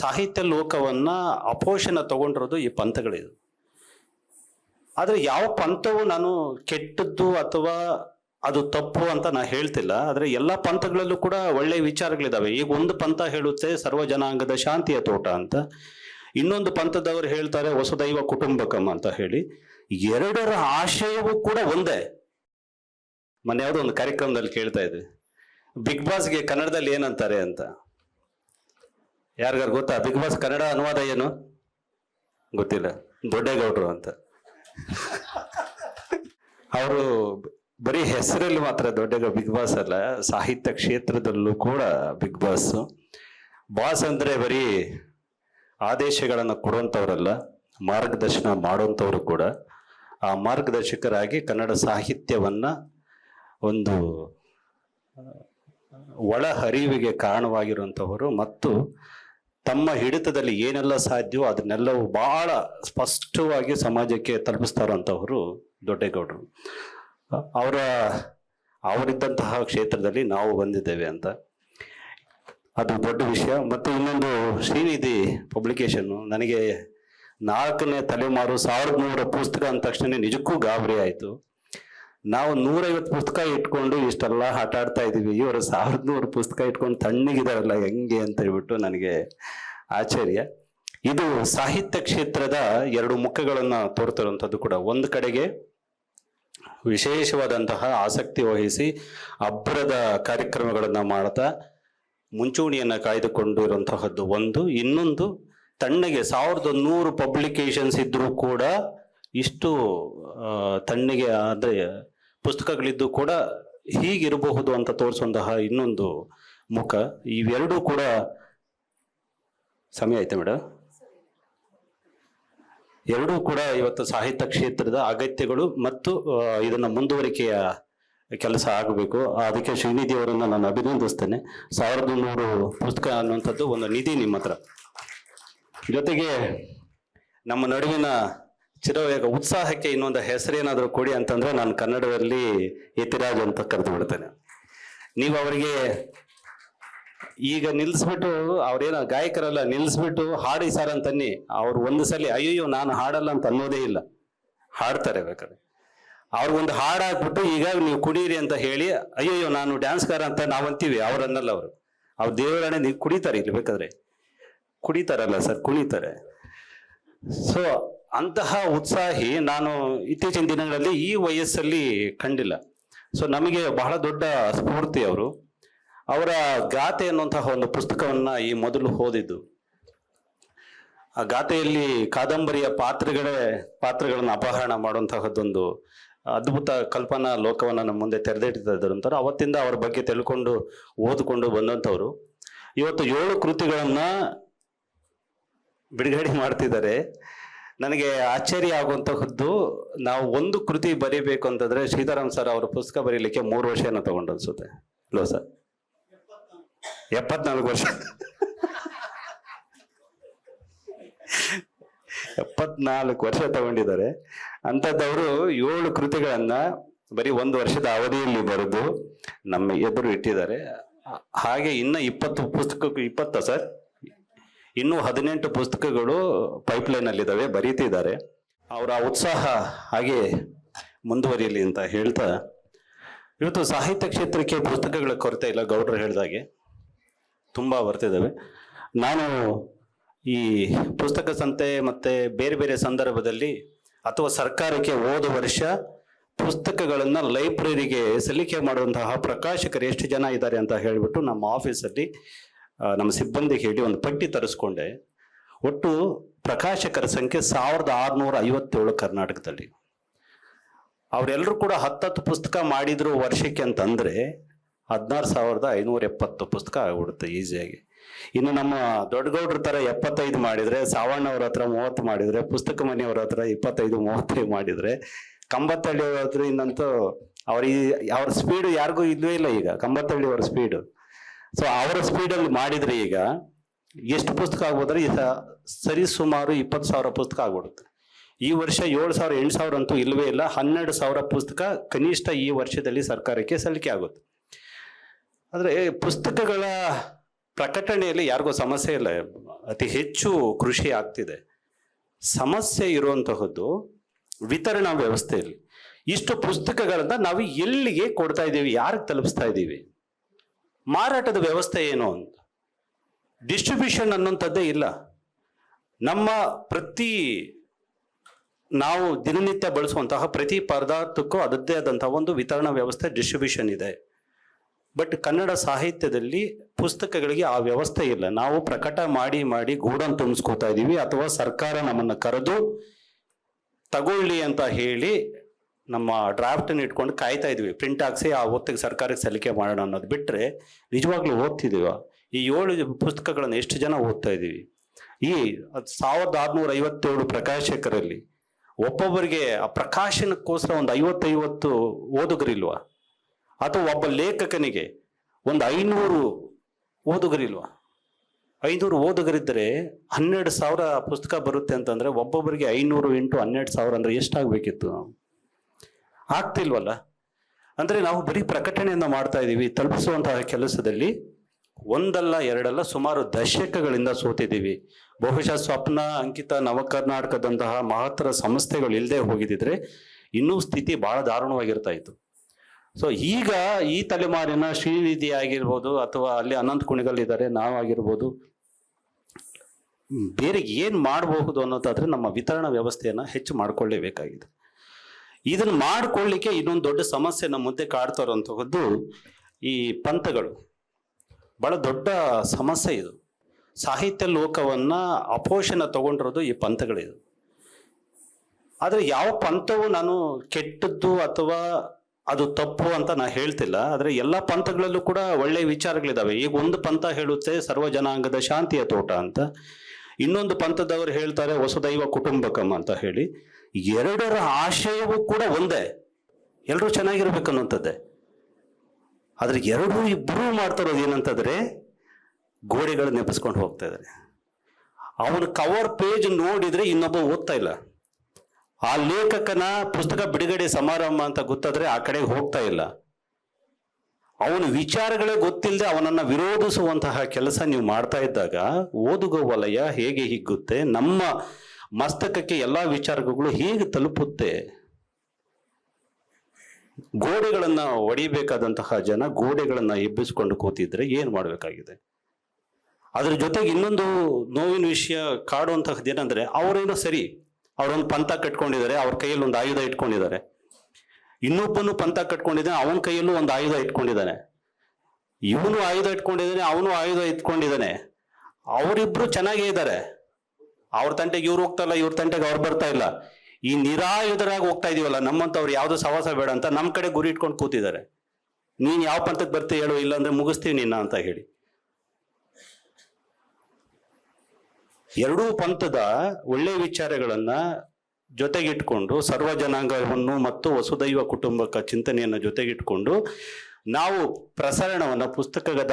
ಸಾಹಿತ್ಯ ಲೋಕವನ್ನು ಅಪೋಷಣ ತಗೊಂಡಿರೋದು ಈ ಪಂಥಗಳಿದು. ಆದರೆ ಯಾವ ಪಂಥವು ನಾನು ಕೆಟ್ಟದ್ದು ಅಥವಾ ಅದು ತಪ್ಪು ಅಂತ ನಾನು ಹೇಳ್ತಿಲ್ಲ, ಆದರೆ ಎಲ್ಲ ಪಂಥಗಳಲ್ಲೂ ಕೂಡ ಒಳ್ಳೆಯ ವಿಚಾರಗಳಿದ್ದಾವೆ ಈಗ ಒಂದು ಪಂಥ ಹೇಳುತ್ತೆ, ಸರ್ವ ಜನಾಂಗದ ಶಾಂತಿಯ ತೋಟ ಅಂತ. ಇನ್ನೊಂದು ಪಂಥದವರು ಹೇಳ್ತಾರೆ, ವಸುದೈವ ಕುಟುಂಬಕಂ ಅಂತ ಹೇಳಿ. ಎರಡರ ಆಶಯವೂ ಕೂಡ ಒಂದೇ. ಮೊನ್ನೆ ಯಾವುದೋ ಒಂದು ಕಾರ್ಯಕ್ರಮದಲ್ಲಿ ಕೇಳ್ತಾ ಇದ್ವಿ ಬಿಗ್ ಬಾಸ್ಗೆ ಕನ್ನಡದಲ್ಲಿ ಏನಂತಾರೆ ಅಂತ. ಯಾರಿಗಾರು ಗೊತ್ತಾ? ಬಿಗ್ ಬಾಸ್ ಕನ್ನಡ ಅನುವಾದ ಏನು? ಗೊತ್ತಿಲ್ಲ. ದೊಡ್ಡ ಗೌಡ್ರು ಅಂತ. ಅವರು ಬರೀ ಹೆಸರಲ್ಲಿ ಮಾತ್ರ ದೊಡ್ಡ ಬಿಗ್ ಬಾಸ್ ಅಲ್ಲ, ಸಾಹಿತ್ಯ ಕ್ಷೇತ್ರದಲ್ಲೂ ಕೂಡ ಬಿಗ್ ಬಾಸ್. ಬಾಸ್ ಅಂದ್ರೆ ಬರೀ ಆದೇಶಗಳನ್ನು ಕೊಡುವಂಥವ್ರಲ್ಲ, ಮಾರ್ಗದರ್ಶನ ಮಾಡುವಂಥವ್ರು ಕೂಡ. ಆ ಮಾರ್ಗದರ್ಶಕರಾಗಿ ಕನ್ನಡ ಸಾಹಿತ್ಯವನ್ನ ಒಂದು ಒಳ ಹರಿವಿಗೆ ಕಾರಣವಾಗಿರುವಂಥವರು ಮತ್ತು ತಮ್ಮ ಹಿಡಿತದಲ್ಲಿ ಏನೆಲ್ಲ ಸಾಧ್ಯವೋ ಅದನ್ನೆಲ್ಲವೂ ಬಹಳ ಸ್ಪಷ್ಟವಾಗಿ ಸಮಾಜಕ್ಕೆ ತಲುಪಿಸ್ತಾರಂಥವರು ದೊಡ್ಡೇಗೌಡರು. ಅವರ, ಅವರಿದ್ದಂತಹ ಕ್ಷೇತ್ರದಲ್ಲಿ ನಾವು ಬಂದಿದ್ದೇವೆ ಅಂತ. ಅದು ದೊಡ್ಡ ವಿಷಯ. ಮತ್ತು ಇನ್ನೊಂದು ಶ್ರೀನಿಧಿ ಪಬ್ಲಿಕೇಶನ್ನು ನನಗೆ ನಾಲ್ಕನೇ ತಲೆಮಾರು ಸಾವಿರದ ನೂರ ಪುಸ್ತಕ ಅಂದ ತಕ್ಷಣ ನಿಜಕ್ಕೂ ಗಾಬರಿ ಆಯಿತು. ನಾವು ನೂರೈವತ್ತು ಪುಸ್ತಕ ಇಟ್ಕೊಂಡು ಇಷ್ಟೆಲ್ಲ ಆಟ ಆಡ್ತಾ ಇದೀವಿ ಇವರು ಸಾವಿರದ ನೂರು ಪುಸ್ತಕ ಇಟ್ಕೊಂಡು ತಣ್ಣಗಿದಾರಲ್ಲ ಹೆಂಗೆ ಅಂತ ಹೇಳ್ಬಿಟ್ಟು ನನಗೆ ಆಶ್ಚರ್ಯ ಇದು ಸಾಹಿತ್ಯ ಕ್ಷೇತ್ರದ ಎರಡು ಮುಖಗಳನ್ನು ತೋರ್ತಿರುವಂಥದ್ದು ಕೂಡ. ಒಂದು ಕಡೆಗೆ ವಿಶೇಷವಾದಂತಹ ಆಸಕ್ತಿ ವಹಿಸಿ ಅಬ್ಬರದ ಕಾರ್ಯಕ್ರಮಗಳನ್ನು ಮಾಡ್ತಾ ಮುಂಚೂಣಿಯನ್ನ ಕಾಯ್ದುಕೊಂಡಿರುವಂತಹದ್ದು ಒಂದು. ಇನ್ನೊಂದು, ತಣ್ಣಗೆ ಸಾವಿರದ ನೂರು ಪಬ್ಲಿಕೇಶನ್ಸ್ ಇದ್ದರೂ ಕೂಡ ಇಷ್ಟು ತಣ್ಣಗೆ ಅಂದರೆ ಪುಸ್ತಕಗಳಿದ್ದು ಕೂಡ ಹೀಗಿರಬಹುದು ಅಂತ ತೋರಿಸುವಂತಹ ಇನ್ನೊಂದು ಮುಖ. ಇವೆರಡೂ ಕೂಡ ಸಮಯ ಆಯ್ತಾ ಮೇಡಮ್. ಎರಡೂ ಕೂಡ ಇವತ್ತು ಸಾಹಿತ್ಯ ಕ್ಷೇತ್ರದ ಅಗತ್ಯಗಳು ಮತ್ತು ಇದನ್ನ ಮುಂದುವರಿಕೆಯ ಕೆಲಸ ಆಗಬೇಕು. ಅದಕ್ಕೆ ಶ್ರೀನಿಧಿ ಅವರನ್ನ ನಾನು ಅಭಿನಂದಿಸ್ತೇನೆ. ಸಾವಿರದ ನೂರು ಪುಸ್ತಕ ಅನ್ನುವಂಥದ್ದು ಒಂದು ನಿಧಿ ನಿಮ್ಮ ಹತ್ರ. ಜೊತೆಗೆ ನಮ್ಮ ನಡುವಿನ ಚಿರವೇಗ ಉತ್ಸಾಹಕ್ಕೆ ಇನ್ನೊಂದು ಹೆಸರೇನಾದರೂ ಕೊಡಿ ಅಂತಂದ್ರೆ ನಾನು ಕನ್ನಡದಲ್ಲಿ ಯತಿರಾಜ್ ಅಂತ ಕರೆದು ಬಿಡ್ತೇನೆ. ನೀವು ಅವರಿಗೆ ಈಗ ನಿಲ್ಲಿಸ್ಬಿಟ್ಟು ಅವ್ರೇನೋ ಗಾಯಕರಲ್ಲ ನಿಲ್ಲಿಸ್ಬಿಟ್ಟು ಹಾಡಿ ಸರ್ ಅಂತನ್ನಿ. ಅವ್ರು ಒಂದು ಸಲ ಅಯ್ಯಯ್ಯೋ, ನಾನು ಹಾಡಲ್ಲ ಅಂತ ಅನ್ನೋದೇ ಇಲ್ಲ. ಹಾಡ್ತಾರೆ ಬೇಕಾದ್ರೆ. ಅವ್ರಿಗೊಂದು ಹಾಡು ಹಾಕ್ಬಿಟ್ಟು ಈಗ ನೀವು ಕುಡೀರಿ ಅಂತ ಹೇಳಿ, ಅಯ್ಯಯ್ಯೋ, ನಾನು ಡ್ಯಾನ್ಸ್ಗಾರ ಅಂತ ನಾವು ಅಂತೀವಿ ಅವ್ರನ್ನಲ್ಲ ಅವರು. ಅವ್ರು ದೇವರಾಣೆ ನೀವು ಕುಡಿತಾರೆ ಇಲ್ಲಿ ಬೇಕಾದ್ರೆ. ಕುಡಿತಾರಲ್ಲ ಸರ್, ಕುಣಿತಾರೆ. ಸೊ ಅಂತಹ ಉತ್ಸಾಹಿ ನಾನು ಇತ್ತೀಚಿನ ದಿನಗಳಲ್ಲಿ ಈ ವಯಸ್ಸಲ್ಲಿ ಕಂಡಿಲ್ಲ. ಸೊ ನಮಗೆ ಬಹಳ ದೊಡ್ಡ ಸ್ಫೂರ್ತಿ ಅವರು. ಅವರ ಗಾತೆ ಅನ್ನುವಂತಹ ಒಂದು ಪುಸ್ತಕವನ್ನು ಈ ಮೊದಲು ಓದಿದ್ದು. ಆ ಗಾತೆಯಲ್ಲಿ ಕಾದಂಬರಿಯ ಪಾತ್ರಗಳೇ ಪಾತ್ರಗಳನ್ನು ಅಪಹರಣ ಮಾಡುವಂತಹದ್ದೊಂದು ಅದ್ಭುತ ಕಲ್ಪನಾ ಲೋಕವನ್ನು ನಮ್ಮ ಮುಂದೆ ತೆರೆದಿಟ್ಟಿದ್ದಾರೆ ಅಂತಾರೆ. ಅವತ್ತಿಂದ ಅವರ ಬಗ್ಗೆ ತಿಳ್ಕೊಂಡು ಓದಿಕೊಂಡು ಬಂದಂಥವ್ರು. ಇವತ್ತು ಏಳು ಕೃತಿಗಳನ್ನು ಬಿಡುಗಡೆ ಮಾಡ್ತಿದ್ದಾರೆ. ನನಗೆ ಆಶ್ಚರ್ಯ ಆಗುವಂತಹದ್ದು ನಾವು ಒಂದು ಕೃತಿ ಬರೀಬೇಕು ಅಂತಂದರೆ ಸೀತಾರಾಮ್ ಸರ್ ಅವರ ಪುಸ್ತಕ ಬರೀಲಿಕ್ಕೆ ಮೂರು ವರ್ಷನ ತಗೊಂಡು ಅನ್ಸುತ್ತೆ. Hello sir? ಎಪ್ಪತ್ನಾಲ್ಕು ವರ್ಷ. ಎಪ್ಪತ್ನಾಲ್ಕು ವರ್ಷ ತಗೊಂಡಿದ್ದಾರೆ. ಅಂಥದ್ದವರು ಏಳು ಕೃತಿಗಳನ್ನ ಬರೀ ಒಂದು ವರ್ಷದ ಅವಧಿಯಲ್ಲಿ ಬರೆದು ನಮ್ಮ ಎದುರು ಇಟ್ಟಿದ್ದಾರೆ. ಹಾಗೆ ಇನ್ನ ಇಪ್ಪತ್ತು ಪುಸ್ತಕ ಇಪ್ಪತ್ತ ಸರ್? ಇನ್ನೂ ಹದಿನೆಂಟು ಪುಸ್ತಕಗಳು ಪೈಪ್ಲೈನ್ ಅಲ್ಲಿ ಇದಾವೆ ಬರೀತಿದ್ದಾರೆ. ಅವರ ಉತ್ಸಾಹ ಹಾಗೆ ಮುಂದುವರಿಯಲಿ ಅಂತ ಹೇಳ್ತಾ, ಇವತ್ತು ಸಾಹಿತ್ಯ ಕ್ಷೇತ್ರಕ್ಕೆ ಪುಸ್ತಕಗಳ ಕೊರತೆ ಇಲ್ಲ ಗೌಡ್ರು ಹೇಳ್ದಾಗೆ. ತುಂಬಾ ಬರ್ತಿದ್ದಾವೆ ನಾನು ಈ ಪುಸ್ತಕ ಸಂತೆ ಮತ್ತು ಬೇರೆ ಬೇರೆ ಸಂದರ್ಭದಲ್ಲಿ ಅಥವಾ ಸರ್ಕಾರಕ್ಕೆ ಹೋದ ವರ್ಷ ಪುಸ್ತಕಗಳನ್ನು ಲೈಬ್ರರಿಗೆ ಸಲ್ಲಿಕೆ ಮಾಡುವಂತಹ ಪ್ರಕಾಶಕರು ಎಷ್ಟು ಜನ ಇದ್ದಾರೆ ಅಂತ ಹೇಳಿಬಿಟ್ಟು ನಮ್ಮ ಆಫೀಸಲ್ಲಿ ನಮ್ಮ ಸಿಬ್ಬಂದಿಗೆ ಹೇಳಿ ಒಂದು ಪಟ್ಟಿ ತರಿಸ್ಕೊಂಡೆ. ಒಟ್ಟು ಪ್ರಕಾಶಕರ ಸಂಖ್ಯೆ ಸಾವಿರದ ಆರುನೂರ ಐವತ್ತೇಳು ಕರ್ನಾಟಕದಲ್ಲಿ. ಅವರೆಲ್ಲರೂ ಕೂಡ ಹತ್ತತ್ತು ಪುಸ್ತಕ ಮಾಡಿದ್ರು ವರ್ಷಕ್ಕೆ ಅಂತಂದ್ರೆ ಹದಿನಾರು ಸಾವಿರದ ಐನೂರ ಎಪ್ಪತ್ತು ಪುಸ್ತಕ ಆಗ್ಬಿಡುತ್ತೆ ಈಸಿಯಾಗಿ. ಇನ್ನು ನಮ್ಮ ದೊಡ್ಡಗೌಡ್ರ ಥರ ಎಪ್ಪತ್ತೈದು ಮಾಡಿದರೆ ಸಾವಣ್ಣ ಅವ್ರ ಹತ್ರ ಮೂವತ್ತು ಮಾಡಿದರೆ, ಪುಸ್ತಕ ಮನೆಯವ್ರ ಹತ್ರ ಇಪ್ಪತ್ತೈದು, ಮೂವತ್ತೈದು ಮಾಡಿದರೆ, ಕಂಬತ್ತಳ್ಳಿಯವ್ರ ಹತ್ರ ಇನ್ನಂತೂ ಅವ್ರ ಈ ಅವ್ರ ಸ್ಪೀಡು ಯಾರಿಗೂ ಇಲ್ಲವೇ ಇಲ್ಲ ಈಗ ಕಂಬತ್ತಳ್ಳಿ ಅವ್ರ ಸ್ಪೀಡ್ ಸೊ ಅವರ ಸ್ಪೀಡಲ್ಲಿ ಮಾಡಿದರೆ ಈಗ ಎಷ್ಟು ಪುಸ್ತಕ ಆಗ್ಬೋದ್ರೆ? ಈ ಸರಿ ಸುಮಾರು ಇಪ್ಪತ್ತು ಸಾವಿರ ಪುಸ್ತಕ ಆಗ್ಬಿಡುತ್ತೆ. ಈ ವರ್ಷ ಏಳು ಸಾವಿರ, ಎಂಟು ಸಾವಿರ ಅಂತೂ ಇಲ್ಲವೇ ಇಲ್ಲ, ಹನ್ನೆರಡು ಸಾವಿರ ಪುಸ್ತಕ ಕನಿಷ್ಠ ಈ ವರ್ಷದಲ್ಲಿ ಸರ್ಕಾರಕ್ಕೆ ಸಲ್ಲಿಕೆ ಆಗುತ್ತೆ. ಆದರೆ ಪುಸ್ತಕಗಳ ಪ್ರಕಟಣೆಯಲ್ಲಿ ಯಾರಿಗೂ ಸಮಸ್ಯೆ ಇಲ್ಲ. ಅತಿ ಹೆಚ್ಚು ಕೃಷಿ ಆಗ್ತಿದೆ. ಸಮಸ್ಯೆ ಇರುವಂತಹದ್ದು ವಿತರಣಾ ವ್ಯವಸ್ಥೆಯಲ್ಲಿ. ಇಷ್ಟು ಪುಸ್ತಕಗಳನ್ನ ನಾವು ಎಲ್ಲಿಗೆ ಕೊಡ್ತಾ ಇದ್ದೀವಿ, ಯಾರಿಗೆ ತಲುಪಿಸ್ತಾ ಇದ್ದೀವಿ? ಮಾರಾಟದ ವ್ಯವಸ್ಥೆ ಏನು ಅಂತ. ಡಿಸ್ಟ್ರಿಬ್ಯೂಷನ್ ಅನ್ನುವಂಥದ್ದೇ ಇಲ್ಲ. ನಮ್ಮ ಪ್ರತಿ ನಾವು ದಿನನಿತ್ಯ ಬಳಸುವಂತಹ ಪ್ರತಿ ಪದಾರ್ಥಕ್ಕೂ ಅದದ್ದೇ ಆದಂತಹ ಒಂದು ವಿತರಣಾ ವ್ಯವಸ್ಥೆ, ಡಿಸ್ಟ್ರಿಬ್ಯೂಷನ್ ಇದೆ. ಬಟ್ ಕನ್ನಡ ಸಾಹಿತ್ಯದಲ್ಲಿ ಪುಸ್ತಕಗಳಿಗೆ ಆ ವ್ಯವಸ್ಥೆ ಇಲ್ಲ. ನಾವು ಪ್ರಕಟ ಮಾಡಿ ಮಾಡಿ ಗೂಡನ್ನು ತುಂಬಿಸ್ಕೋತಾ ಇದ್ದೀವಿ ಅಥವಾ ಸರ್ಕಾರ ನಮ್ಮನ್ನ ಕರೆದು ತಗೊಳ್ಳಿ ಅಂತ ಹೇಳಿ ನಮ್ಮ ಡ್ರಾಫ್ಟನ್ನು ಇಟ್ಕೊಂಡು ಕಾಯ್ತಾ ಇದ್ವಿ. ಪ್ರಿಂಟ್ ಹಾಕ್ಸಿ ಆ ಹೊತ್ತಿಗೆ ಸರ್ಕಾರಕ್ಕೆ ಸಲ್ಲಿಕೆ ಮಾಡೋಣ ಅನ್ನೋದು ಬಿಟ್ಟರೆ ನಿಜವಾಗ್ಲೂ ಓದ್ತಿದ್ದೀವ ಈ ಏಳು ಪುಸ್ತಕಗಳನ್ನು ಎಷ್ಟು ಜನ ಓದ್ತಾ ಇದ್ದೀವಿ ಈ ಸಾವಿರದ ಆರುನೂರ ಐವತ್ತೇಳು ಪ್ರಕಾಶಕರಲ್ಲಿ ಒಬ್ಬೊಬ್ಬರಿಗೆ ಆ ಪ್ರಕಾಶನಕ್ಕೋಸ್ಕರ ಒಂದು ಐವತ್ತೈವತ್ತು ಓದುಗರಿಲ್ವಾ? ಅಥವಾ ಒಬ್ಬ ಲೇಖಕನಿಗೆ ಒಂದು ಐನೂರು ಓದುಗರಿಲ್ವಾ? ಐನೂರು ಓದುಗರಿದ್ದರೆ ಹನ್ನೆರಡು ಸಾವಿರ ಪುಸ್ತಕ ಬರುತ್ತೆ ಅಂತಂದರೆ ಒಬ್ಬೊಬ್ಬರಿಗೆ ಐನೂರು ಇಂಟು ಹನ್ನೆರಡು ಸಾವಿರ ಅಂದರೆ ಎಷ್ಟಾಗಬೇಕಿತ್ತು? ಆಗ್ತಿಲ್ವಲ್ಲ? ಅಂದರೆ ನಾವು ಬರೀ ಪ್ರಕಟಣೆಯನ್ನು ಮಾಡ್ತಾ ಇದ್ದೀವಿ, ತಲುಪಿಸುವಂತಹ ಕೆಲಸದಲ್ಲಿ ಒಂದಲ್ಲ ಎರಡಲ್ಲ ಸುಮಾರು ದಶಕಗಳಿಂದ ಸೋತಿದ್ದೀವಿ. ಬಹುಶಃ ಸ್ವಪ್ನ, ಅಂಕಿತ, ನವಕರ್ನಾಟಕದಂತಹ ಮಹತ್ತರ ಸಂಸ್ಥೆಗಳು ಇಲ್ಲದೆ ಹೋಗಿದ್ದಿದ್ರೆ ಇನ್ನೂ ಸ್ಥಿತಿ ಬಹಳ ದಾರುಣವಾಗಿರ್ತಾ ಇತ್ತು. ಸೊ ಈಗ ಈ ತಲೆಮಾರಿನ ಶ್ರೀನಿಧಿ ಆಗಿರ್ಬೋದು ಅಥವಾ ಅಲ್ಲಿ ಅನಂತ ಕುಣಿಗಲ್ ಇದ್ದಾರೆ ನಾವಾಗಿರ್ಬೋದು, ಬೇರೆ ಏನು ಮಾಡಬಹುದು ಅನ್ನೋದಾದ್ರೆ ನಮ್ಮ ವಿತರಣಾ ವ್ಯವಸ್ಥೆಯನ್ನು ಹೆಚ್ಚು ಮಾಡಿಕೊಳ್ಳೇಬೇಕಾಗಿದೆ. ಇದನ್ನು ಮಾಡಿಕೊಳ್ಳಿಕ್ಕೆ ಇನ್ನೊಂದು ದೊಡ್ಡ ಸಮಸ್ಯೆ ನಮ್ಮ ಮುಂದೆ ಕಾಡ್ತಾ ಇರುವಂತಹದ್ದು ಈ ಪಂಥಗಳು. ಬಹಳ ದೊಡ್ಡ ಸಮಸ್ಯೆ ಇದು. ಸಾಹಿತ್ಯ ಲೋಕವನ್ನು ಅಪೋಷಣ ತಗೊಂಡಿರೋದು ಈ ಪಂಥಗಳಿದು. ಆದರೆ ಯಾವ ಪಂಥವು ನಾನು ಕೆಟ್ಟದ್ದು ಅಥವಾ ಅದು ತಪ್ಪು ಅಂತ ನಾ ಹೇಳ್ತಿಲ್ಲ, ಆದರೆ ಎಲ್ಲ ಪಂಥಗಳಲ್ಲೂ ಕೂಡ ಒಳ್ಳೆ ವಿಚಾರಗಳಿದ್ದಾವೆ ಈಗ ಒಂದು ಪಂಥ ಹೇಳುತ್ತೆ, ಸರ್ವ ಜನಾಂಗದ ಶಾಂತಿಯ ತೋಟ ಅಂತ. ಇನ್ನೊಂದು ಪಂಥದವರು ಹೇಳ್ತಾರೆ, ವಸುದೈವ ಕುಟುಂಬಕಂ ಅಂತ ಹೇಳಿ. ಎರಡರ ಆಶಯವೂ ಕೂಡ ಒಂದೇ. ಎಲ್ಲರೂ ಚೆನ್ನಾಗಿರ್ಬೇಕು ಅನ್ನುವಂಥದ್ದೇ. ಆದ್ರೆ ಎರಡೂ ಇಬ್ಬರೂ ಮಾಡ್ತಾ ಇರೋದು ಏನಂತಂದ್ರೆ ಗೋಡೆಗಳು ನೆಪಿಸ್ಕೊಂಡು ಹೋಗ್ತಾ ಇದ್ದಾರೆ ಅವನ ಕವರ್ ಪೇಜ್ ನೋಡಿದ್ರೆ ಇನ್ನೊಬ್ಬ ಓದ್ತಾ ಇಲ್ಲ. ಆ ಲೇಖಕನ ಪುಸ್ತಕ ಬಿಡುಗಡೆ ಸಮಾರಂಭ ಅಂತ ಗೊತ್ತಾದ್ರೆ ಆ ಕಡೆಗೆ ಹೋಗ್ತಾ ಇಲ್ಲ. ಅವನ ವಿಚಾರಗಳೇ ಗೊತ್ತಿಲ್ಲದೆ ಅವನನ್ನ ವಿರೋಧಿಸುವಂತಹ ಕೆಲಸ ನೀವು ಮಾಡ್ತಾ ಇದ್ದಾಗ ಓದುಗ ವಲಯ ಹೇಗೆ ಹಿಗ್ಗುತ್ತೆ, ನಮ್ಮ ಮಸ್ತಕಕ್ಕೆ ಎಲ್ಲಾ ವಿಚಾರಗಳು ಹೇಗೆ ತಲುಪುತ್ತೆ, ಗೋಡೆಗಳನ್ನು ಒಡಿಬೇಕಾದಂತಹ ಜನ ಗೋಡೆಗಳನ್ನು ಎಬ್ಬಿಸ್ಕೊಂಡು ಕೂತಿದ್ರೆ ಏನು ಮಾಡಬೇಕಾಗಿದೆ? ಅದ್ರ ಜೊತೆಗೆ ಇನ್ನೊಂದು ನೋವಿನ ವಿಷಯ ಕಾಡುವಂತಹದ್ದು ಏನಂದ್ರೆ ಅವರೇನೋ ಸರಿ ಅವರೊಂದು ಪಂಥ ಕಟ್ಕೊಂಡಿದ್ದಾರೆ, ಅವ್ರ ಕೈಯಲ್ಲಿ ಒಂದು ಆಯುಧ ಇಟ್ಕೊಂಡಿದ್ದಾರೆ. ಇನ್ನೊಬ್ಬನು ಪಂಥ ಕಟ್ಕೊಂಡಿದ್ದಾನೆ, ಅವನ ಕೈಯಲ್ಲೂ ಒಂದು ಆಯುಧ ಇಟ್ಕೊಂಡಿದ್ದಾನೆ. ಇವನು ಆಯುಧ ಇಟ್ಕೊಂಡಿದ್ದಾನೆ, ಅವನು ಆಯುಧ ಇಟ್ಕೊಂಡಿದ್ದಾನೆ. ಅವರಿಬ್ರು ಚೆನ್ನಾಗೇ ಇದ್ದಾರೆ. ಅವ್ರ ತಂಟೆಗೆ ಇವ್ರು ಹೋಗ್ತಾ ಇಲ್ಲ, ಇವ್ರ ತಂಟೆಗೆ ಅವ್ರು ಬರ್ತಾ ಇಲ್ಲ. ಈ ನಿರಾಯುಧರಾಗಿ ಹೋಗ್ತಾ ಇದೀವಲ್ಲ ನಮ್ಮಂತವ್ರು ಯಾವ್ದು ಸವಾಸ ಬೇಡ ಅಂತ ನಮ್ಮ ಕಡೆ ಗುರಿ ಇಟ್ಕೊಂಡು ಕೂತಿದ್ದಾರೆ. ನೀನ್ ಯಾವ ಪಂಥಕ್ಕೆ ಬರ್ತೀಯ ಹೇಳು, ಇಲ್ಲಾಂದ್ರೆ ಮುಗಿಸ್ತೀವಿ ನಿನ್ನ ಅಂತ ಹೇಳಿ. ಎರಡೂ ಪಂಥದ ಒಳ್ಳೆ ವಿಚಾರಗಳನ್ನ ಜೊತೆಗಿಟ್ಕೊಂಡು ಸರ್ವ ಜನಾಂಗವನ್ನು ಮತ್ತು ವಸುದೈವ ಕುಟುಂಬಕ ಚಿಂತನೆಯನ್ನು ಜೊತೆಗಿಟ್ಕೊಂಡು ನಾವು ಪ್ರಸರಣವನ್ನ ಪುಸ್ತಕದ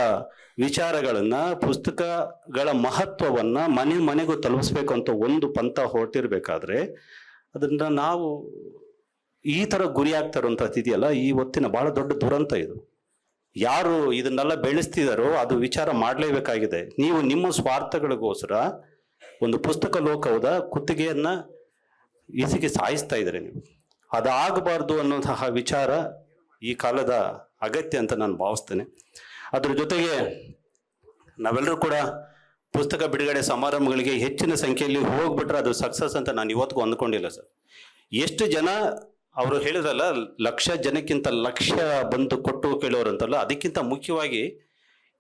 ವಿಚಾರಗಳನ್ನ, ಪುಸ್ತಕಗಳ ಮಹತ್ವವನ್ನ ಮನೆ ಮನೆಗೂ ತಲುಪಿಸ್ಬೇಕು ಅಂತ ಒಂದು ಪಂಥ ಹೊರಟಿರ್ಬೇಕಾದ್ರೆ ಅದನ್ನ ನಾವು ಈ ತರ ಗುರಿ ಆಗ್ತಾ ಇದೆಯಲ್ಲ ಈ ಹೊತ್ತಿನ ಬಹಳ ದೊಡ್ಡ ದುರಂತ ಇದು. ಯಾರು ಇದನ್ನೆಲ್ಲ ಬೆಳೆಸ್ತಿದಾರೋ ಅದು ವಿಚಾರ ಮಾಡಲೇಬೇಕಾಗಿದೆ. ನೀವು ನಿಮ್ಮ ಸ್ವಾರ್ಥಗಳಿಗೋಸ್ಕರ ಒಂದು ಪುಸ್ತಕ ಲೋಕವದ ಕುತ್ತಿಗೆಯನ್ನ ಇಸಿಗೆ ಸಾಯಿಸ್ತಾ ಇದ್ದಾರೆ ನೀವು. ಅದಾಗಬಾರ್ದು ಅನ್ನೋಂತಹ ವಿಚಾರ ಈ ಕಾಲದ ಅಗತ್ಯ ಅಂತ ನಾನು ಭಾವಿಸ್ತೇನೆ. ಅದ್ರ ಜೊತೆಗೆ ನಾವೆಲ್ಲರೂ ಕೂಡ ಪುಸ್ತಕ ಬಿಡುಗಡೆ ಸಮಾರಂಭಗಳಿಗೆ ಹೆಚ್ಚಿನ ಸಂಖ್ಯೆಯಲ್ಲಿ ಹೋಗ್ಬಿಟ್ರೆ ಅದು ಸಕ್ಸಸ್ ಅಂತ ನಾನು ಇವತ್ತಿಗೂ ಅಂದ್ಕೊಂಡಿಲ್ಲ ಸರ್. ಎಷ್ಟು ಜನ ಅವರು ಹೇಳಿದ್ರಲ್ಲ, ಲಕ್ಷ ಜನಕ್ಕಿಂತ ಲಕ್ಷ ಬಂದು ಕೊಟ್ಟು ಕೇಳೋರು ಅಂತಲ್ಲ, ಅದಕ್ಕಿಂತ ಮುಖ್ಯವಾಗಿ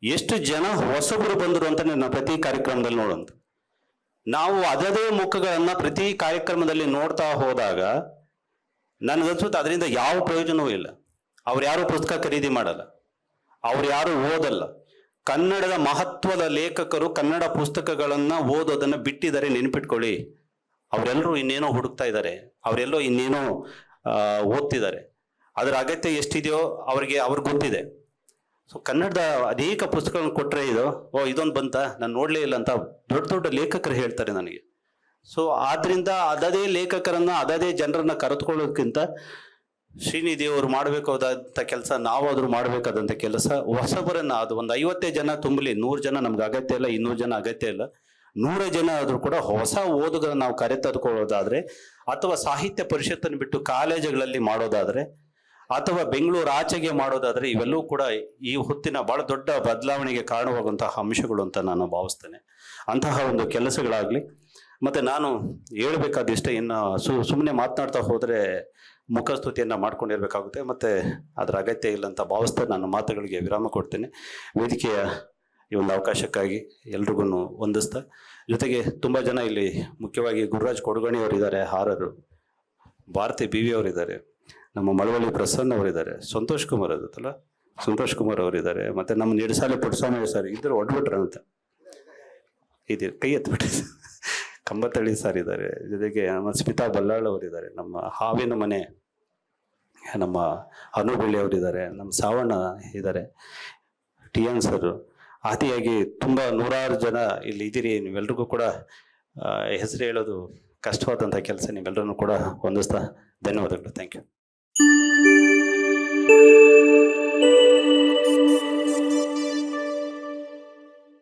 ಎಷ್ಟು ಜನ ಹೊಸಬರು ಬಂದರು ಅಂತ ನಾನು ಪ್ರತಿ ಕಾರ್ಯಕ್ರಮದಲ್ಲಿ ನೋಡೋಂತ. ನಾವು ಅದದೇ ಮುಖಗಳನ್ನ ಪ್ರತಿ ಕಾರ್ಯಕ್ರಮದಲ್ಲಿ ನೋಡ್ತಾ ಹೋದಾಗ ನನಗನ್ಸುತ್ತೆ ಅದರಿಂದ ಯಾವ ಪ್ರಯೋಜನವೂ ಇಲ್ಲ. ಅವ್ರು ಯಾರು ಪುಸ್ತಕ ಖರೀದಿ ಮಾಡಲ್ಲ. ಅವ್ರು ಯಾರು ಓದಲ್ಲ. ಕನ್ನಡದ ಮಹತ್ವದ ಲೇಖಕರು ಕನ್ನಡ ಪುಸ್ತಕಗಳನ್ನು ಓದೋದನ್ನ ಬಿಟ್ಟಿದ್ದಾರೆ ನೆನಪಿಟ್ಕೊಳ್ಳಿ. ಅವರೆಲ್ಲರೂ ಇನ್ನೇನೋ ಹುಡುಕ್ತಾ ಇದ್ದಾರೆ. ಅವರೆಲ್ಲೋ ಇನ್ನೇನೋ ಓದ್ತಿದ್ದಾರೆ. ಅದರ ಅಗತ್ಯ ಎಷ್ಟಿದೆಯೋ ಅವರಿಗೆ, ಅವ್ರಿಗೆ ಗೊತ್ತಿದೆ. ಸೊ ಕನ್ನಡದ ಅನೇಕ ಪುಸ್ತಕಗಳನ್ನು ಕೊಟ್ಟರೆ ಇದು, ಓ, ಇದೊಂದು ಬಂತ, ನಾನು ನೋಡಲೇ ಇಲ್ಲ ಅಂತ ದೊಡ್ಡ ದೊಡ್ಡ ಲೇಖಕರು ಹೇಳ್ತಾರೆ ನನಗೆ. ಸೊ ಆದ್ದರಿಂದ ಅದದೇ ಲೇಖಕರನ್ನ, ಅದದೇ ಜನರನ್ನ ಕರೆದುಕೊಳ್ಳೋದಕ್ಕಿಂತ ಶ್ರೀನಿಧಿ ಅವರು ಮಾಡಬೇಕಾದಂಥ ಕೆಲಸ, ನಾವಾದರೂ ಮಾಡಬೇಕಾದಂಥ ಕೆಲಸ, ಹೊಸಬರನ್ನು, ಅದು ಒಂದು ಐವತ್ತೇ ಜನ ತುಂಬಲಿ, ನೂರು ಜನ ನಮ್ಗೆ ಅಗತ್ಯ ಇಲ್ಲ, ಇನ್ನೂರು ಜನ ಅಗತ್ಯ ಇಲ್ಲ. ನೂರ ಜನ ಆದರೂ ಕೂಡ ಹೊಸ ಓದುಗರನ್ನ ನಾವು ಕರೆತಂದುಕೊಳ್ಳೋದಾದ್ರೆ, ಅಥವಾ ಸಾಹಿತ್ಯ ಪರಿಷತ್ತನ್ನು ಬಿಟ್ಟು ಕಾಲೇಜುಗಳಲ್ಲಿ ಮಾಡೋದಾದ್ರೆ ಅಥವಾ ಬೆಂಗಳೂರು ಆಚೆಗೆ ಮಾಡೋದಾದರೆ ಇವೆಲ್ಲವೂ ಕೂಡ ಈ ಹೊತ್ತಿನ ಬಹಳ ದೊಡ್ಡ ಬದಲಾವಣೆಗೆ ಕಾರಣವಾಗುವಂತಹ ಅಂಶಗಳು ಅಂತ ನಾನು ಭಾವಿಸ್ತೇನೆ. ಅಂತಹ ಒಂದು ಕೆಲಸಗಳಾಗಲಿ, ಮತ್ತು ನಾನು ಹೇಳಬೇಕಾದಿಷ್ಟ ಇನ್ನು ಸು ಸುಮ್ಮನೆ ಮಾತನಾಡ್ತಾ ಹೋದರೆ ಮುಖಸ್ತುತಿಯನ್ನು ಮಾಡ್ಕೊಂಡಿರಬೇಕಾಗುತ್ತೆ, ಮತ್ತು ಅದರ ಅಗತ್ಯ ಇಲ್ಲ ಅಂತ ಭಾವಿಸ್ತಾ ನಾನು ಮಾತುಗಳಿಗೆ ವಿರಾಮ ಕೊಡ್ತೇನೆ. ವೇದಿಕೆಯ ಈ ಒಂದು ಅವಕಾಶಕ್ಕಾಗಿ ಎಲ್ರಿಗೂ ಹೊಂದಿಸ್ತಾ ಜೊತೆಗೆ ತುಂಬ ಜನ ಇಲ್ಲಿ ಮುಖ್ಯವಾಗಿ ಗುರುರಾಜ್ ಕೊಡುಗಣಿಯವರಿದ್ದಾರೆ ಹಾರರು ಭಾರತಿ ಬಿ ವಿ ಅವರಿದ್ದಾರೆ. ನಮ್ಮ ಮಳವಳ್ಳಿ ಪ್ರಸನ್ನ ಅವರಿದ್ದಾರೆ. ಸಂತೋಷ್ ಕುಮಾರ್ ಅದಲ್ಲ ಸಂತೋಷ್ ಕುಮಾರ್ ಅವರಿದ್ದಾರೆ. ಮತ್ತೆ ನಮ್ಮ ನಿಡಸಾಲೆ ಪುಟ್ಟಸ್ವಾಮಿ ಸರ್ ಇದ್ದರು ಅಂತ. ಇದೆ, ಕೈ ಎತ್ಬಿಟ್ರಿ ಕಂಬತ್ತಳ್ಳಿ ಸರ್ ಇದ್ದಾರೆ. ಜೊತೆಗೆ ನಮ್ಮ ಸ್ಮಿತಾ ಬಲ್ಲಾಳ್ ಅವರಿದ್ದಾರೆ. ನಮ್ಮ ಹಾವಿನ ಮನೆ, ನಮ್ಮ ಅನುಬಳ್ಳಿ ಅವರಿದ್ದಾರೆ. ನಮ್ಮ ಸಾವಣ್ಣ ಇದ್ದಾರೆ. ಟಿ ಎನ್ ಸರ್ ಅತಿಯಾಗಿ ತುಂಬ ನೂರಾರು ಜನ ಇಲ್ಲಿ ಇದ್ದೀರಿ. ನೀವೆಲ್ರಿಗೂ ಕೂಡ ಹೆಸರು ಹೇಳೋದು ಕಷ್ಟವಾದಂಥ ಕೆಲಸ. ನೀವೆಲ್ಲರನ್ನು ಕೂಡ ಹೊಂದಿಸ್ತಾ ಧನ್ಯವಾದಗಳು. Thank you